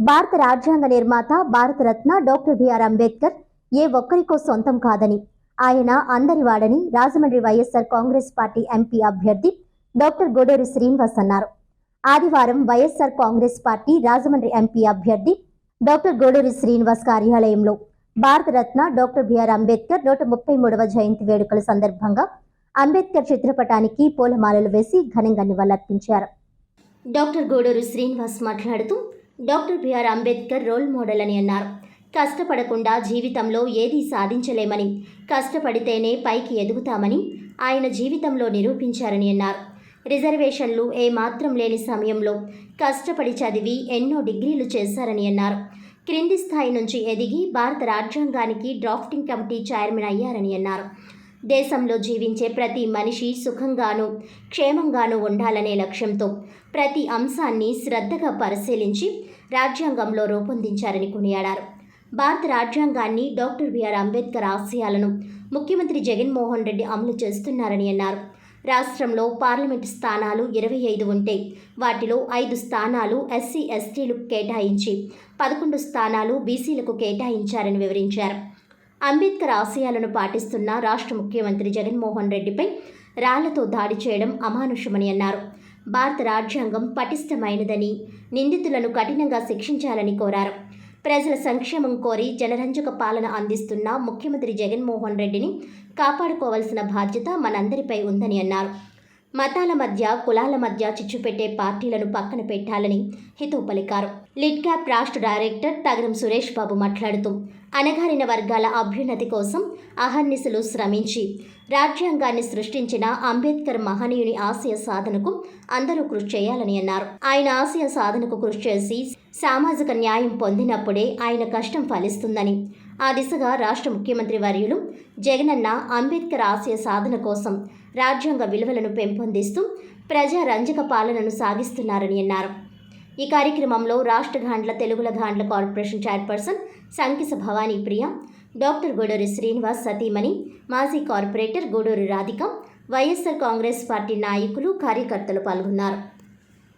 భారత రాజ్యాంగ నిర్మాత భారతరత్న డాక్టర్ బిఆర్ అంబేద్కర్ ఏ ఒక్కరికో సొంతం కాదని ఆయన అందరివాడని Rajahmundry YSR Congress party MP అభ్యర్థి డాక్టర్ గొడూరి శ్రీనివాస్ అన్నారు. ఆదివారం YSR Congress party Rajahmundry MP అభ్యర్థి డాక్టర్ గొడూరి శ్రీనివాస్ కార్యాలయంలో భారతరత్న డాక్టర్ బిఆర్ అంబేద్కర్ నూట ముప్పై మూడవ జయంతి వేడుకల సందర్భంగా అంబేద్కర్ చిత్రపటానికి పూలమాలలు వేసి ఘనంగా నివాళులర్పించారు. డాక్టర్ గోడూరు శ్రీనివాస్ మాట్లాడుతూ doctor BR Ambedkar role model అని అన్నారు. కష్టపడకుండా జీవితంలో ఏదీ సాధించలేమని కష్టపడితేనే పైకి ఎదుగుతామని ఆయన జీవితంలో నిరూపించారని అన్నారు. రిజర్వేషన్లు ఏమాత్రం లేని సమయంలో కష్టపడి చదివి ఎన్నో డిగ్రీలు చేశారని అన్నారు. క్రింది స్థాయి నుంచి ఎదిగి భారత రాజ్యాంగానికి డ్రాఫ్టింగ్ కమిటీ చైర్మన్ అయ్యారని అన్నారు. దేశంలో జీవించే ప్రతి మనిషి సుఖంగాను క్షేమంగాను ఉండాలనే లక్ష్యంతో ప్రతి అంశాన్ని శ్రద్ధగా పరిశీలించి రాజ్యాంగంలో రూపొందించారని కొనియాడారు. భారత రాజ్యాంగాన్ని డాక్టర్ బిఆర్ అంబేద్కర్ ఆశయాలను ముఖ్యమంత్రి జగన్మోహన్ రెడ్డి అమలు చేస్తున్నారని అన్నారు. రాష్ట్రంలో పార్లమెంటు స్థానాలు ఇరవై ఐదు ఉంటే వాటిలో ఐదు స్థానాలు ఎస్సీ ఎస్టీలకు కేటాయించి పదకొండు స్థానాలు బీసీలకు కేటాయించారని వివరించారు. అంబేద్కర్ ఆశయాలను పాటిస్తున్న రాష్ట్ర ముఖ్యమంత్రి జగన్మోహన్ రెడ్డిపై రాళ్ళతో దాడి చేయడం అమానుషమని అన్నారు. భారత రాజ్యాంగం పటిష్టమైనదని నిందితులను కఠినంగా శిక్షించాలని కోరారు. ప్రజల సంక్షేమం కోరి జనరంజక పాలన అందిస్తున్న ముఖ్యమంత్రి జగన్మోహన్ రెడ్డిని కాపాడుకోవాల్సిన బాధ్యత మనందరిపై ఉందని అన్నారు. మతాల మధ్య కులాల మధ్య చిచ్చుపెట్టే పార్టీలను పక్కన పెట్టాలని హితవు పలికారు. లిడ్ క్యాప్ రాష్ట్ర డైరెక్టర్ తగరం సురేష్ బాబు మాట్లాడుతూ అణగారిన వర్గాల అభ్యున్నతి కోసం అహర్నిశలు శ్రమించి రాజ్యాంగాన్ని సృష్టించిన అంబేద్కర్ మహనీయుని ఆశయ సాధనకు అందరూ కృషి చేయాలని అన్నారు. ఆయన ఆశయ సాధనకు కృషి చేసి సామాజిక న్యాయం పొందినప్పుడే ఆయన కష్టం ఫలిస్తుందని ఆ దిశగా రాష్ట్ర ముఖ్యమంత్రి వర్యులు జగనన్న అంబేద్కర్ ఆశయ సాధన కోసం రాజ్యాంగ విలువలను పెంపొందిస్తూ ప్రజా రంజక పాలనను సాగిస్తున్నారని అన్నారు. ఈ కార్యక్రమంలో రాష్ట్ర Gandla తెలుగుల Gandla corporation chairperson Sankisa Bhavani Priya doctor Guduri Srinivas సతీమణి మాజీ corporator Guduri Radhika YSR Congress party నాయకులు కార్యకర్తలు పాల్గొన్నారు.